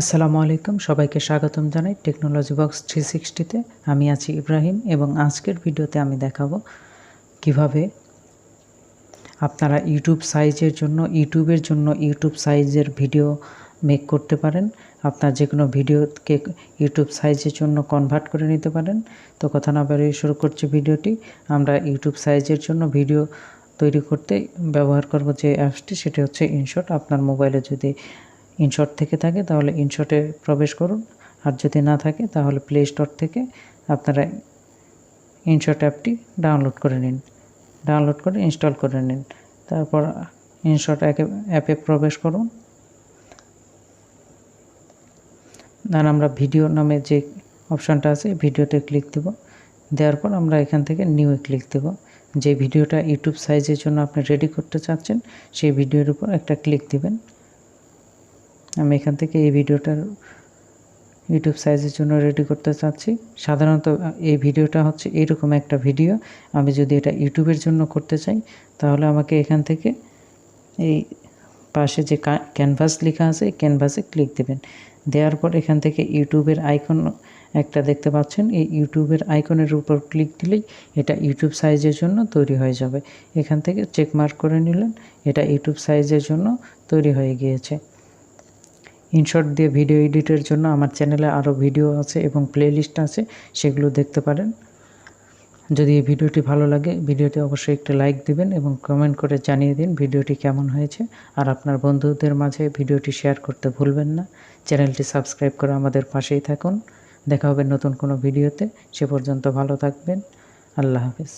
আসসালামু আলাইকুম, সবাইকে স্বাগতম জানাই টেকনোলজি বক্স থ্রি সিক্সটিতে আমি আছি ইব্রাহিম এবং আজকের ভিডিওতে আমি দেখাবো কীভাবে আপনারা ইউটিউব সাইজের জন্য, ইউটিউবের জন্য ইউটিউব সাইজের ভিডিও মেক করতে পারেন। আপনার যে কোনো ভিডিওকে ইউটিউব সাইজের জন্য কনভার্ট করে নিতে পারেন। তো কথা না বেরিয়ে শুরু করছি ভিডিওটি। আমরা ইউটিউব সাইজের জন্য ভিডিও তৈরি করতে ব্যবহার করব যে অ্যাপসটি, সেটি হচ্ছে ইনশট আপনার মোবাইলে যদি ইনশট থেকে থাকে, তাহলে ইনশটে প্রবেশ করুন। আর যদি না থাকে, তাহলে প্লে স্টোর থেকে আপনারা ইনশট অ্যাপটি ডাউনলোড করে নিন। ডাউনলোড করে ইনস্টল করে নিন। তারপর ইনশট অ্যাপে প্রবেশ করুন। আর আমরা ভিডিও নামে যে অপশানটা আছে ভিডিওতে ক্লিক দেব। দেওয়ার পর আমরা এখান থেকে নিউয়ে ক্লিক দেব। যে ভিডিওটা ইউটিউব সাইজের জন্য আপনি রেডি করতে চাচ্ছেন, সেই ভিডিওর উপর একটা ক্লিক দিবেন। আমি এখান থেকে এই ভিডিওটার ইউটিউব সাইজের জন্য রেডি করতে চাচ্ছি। সাধারণত এই ভিডিওটা হচ্ছে এরকম একটা ভিডিও আমি যদি এটা ইউটিউবের জন্য করতে চাই, তাহলে আমাকে এখান থেকে এই পাশে যে ক্যানভাস লেখা আছে ক্যানভাসে ক্লিক দেবেন। দেওয়ার পর এখান থেকে ইউটিউবের আইকন একটা দেখতে পাচ্ছেন। এই ইউটিউবের আইকনের উপর ক্লিক দিলেই এটা ইউটিউব সাইজের জন্য তৈরি হয়ে যাবে। এখান থেকে চেক মার্ক করে নিলেন, এটা ইউটিউব সাইজের জন্য তৈরি হয়ে গিয়েছে। ইনশর্ট দিয়ে ভিডিও এডিটের জন্য আমার চ্যানেলে আরও ভিডিও আছে এবং প্লেলিস্ট আছে, সেগুলো দেখতে পারেন। যদি এই ভিডিওটি ভালো লাগে ভিডিওটি অবশ্যই একটি লাইক দিবেন এবং কমেন্ট করে জানিয়ে দিন ভিডিওটি কেমন হয়েছে। আর আপনার বন্ধুদের মাঝে ভিডিওটি শেয়ার করতে ভুলবেন না। চ্যানেলটি সাবস্ক্রাইব করে আমাদের পাশেই থাকুন। দেখা হবে নতুন কোনো ভিডিওতে। সে পর্যন্ত ভালো থাকবেন। আল্লাহ হাফেজ।